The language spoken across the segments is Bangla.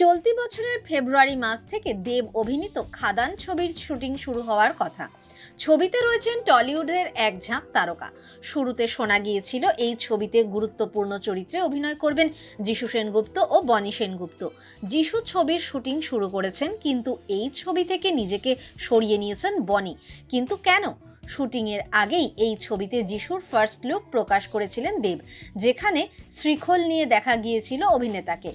চলতি বছরের ফেব্রুয়ারি মাস থেকে দেব অভিনীত খাদান ছবির শুটিং শুরু হওয়ার কথা। ছবিতে রয়েছেন টলিউডের এক ঝাঁক তারকা। শুরুতে শোনা গিয়েছিল, এই ছবিতে গুরুত্বপূর্ণ চরিত্রে অভিনয় করবেন যিশু সেনগুপ্ত ও বনি সেনগুপ্ত। যিশু ছবির শুটিং শুরু করেছেন, কিন্তু এই ছবি থেকে নিজেকে সরিয়ে নিয়েছেন বনি। কিন্তু কেন? শুটিংয়ের আগেই এই ছবিতে যিশুর ফার্স্ট লুক প্রকাশ করেছিলেন দেব, যেখানে শ্রীখোল নিয়ে দেখা গিয়েছিল অভিনেতাকে।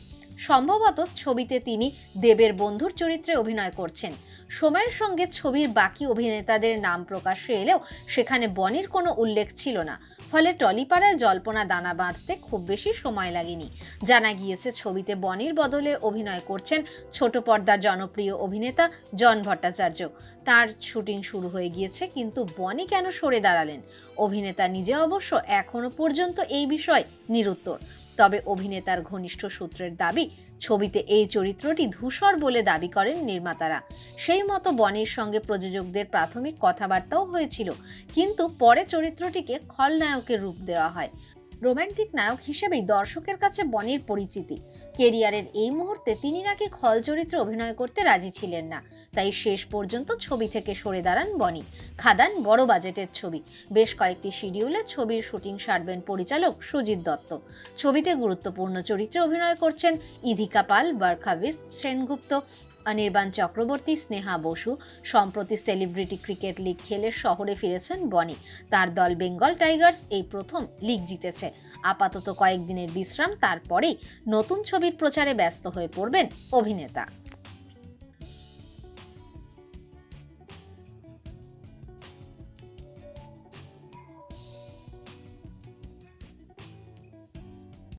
সম্ভবত ছবিতে তিনি দেবের বন্ধুর চরিত্রে অভিনয় করছেন। সময়ের সঙ্গে ছবির বাকি অভিনেতাদের নাম প্রকাশ্যে এলেও সেখানে বনির কোনো উল্লেখ ছিল না। ফলে টলিপাড়ায় জল্পনা দানা বাঁধতে খুব বেশি সময় লাগেনি। জানা গিয়েছে, ছবিতে বনির বদলে অভিনয় করছেন ছোট পর্দার জনপ্রিয় অভিনেতা জন ভট্টাচার্য। তার শুটিং শুরু হয়ে গিয়েছে, কিন্তু বনি কেন সরে দাঁড়ালেন? অভিনেতা নিজে অবশ্য এখনও পর্যন্ত এই বিষয়ে নিরুত্তর। তবে অভিনেতার ঘনিষ্ঠ সূত্রের দাবি, ছবিতে এই চরিত্রটি ধূসর বলে দাবি করেন নির্মাতারা। সেই মতো বনির সঙ্গে প্রযোজকদের প্রাথমিক কথাবার্তাও হয়েছিল, কিন্তু পরে চরিত্রটিকে খলনায়কের রূপ দেওয়া হয়। রোমান্টিক নায়ক হিসেবেই দর্শকের কাছে বনির পরিচিতি। কেরিয়ারের এই মুহূর্তে তিনি নাকি খল চরিত্রে অভিনয় করতে রাজি ছিলেন না। তাই শেষ পর্যন্ত ছবি থেকে সরে দাঁড়ান বনি। খাদান বড় বাজেটের ছবি। বেশ কয়েকটি শিডিউলে ছবির শুটিং সারবেন পরিচালক সুজিত দত্ত। ছবিতে গুরুত্বপূর্ণ চরিত্রে অভিনয় করছেন ইধিকা পাল বারখাবিস সেনগুপ্ত অনির্বাণ চক্রবর্তী, স্নেহা বসু সম্প্রতি সেলিব্রিটি ক্রিকেট লিগ খেলে শহরে ফিরেছেন বনি। তার দল বেঙ্গল টাইগার্স এই প্রথম লিগ জিতেছে। আপাতত কয়েকদিনের বিশ্রাম, তারপরেই নতুন ছবির প্রচারে ব্যস্ত হয়ে পড়বেন অভিনেতা।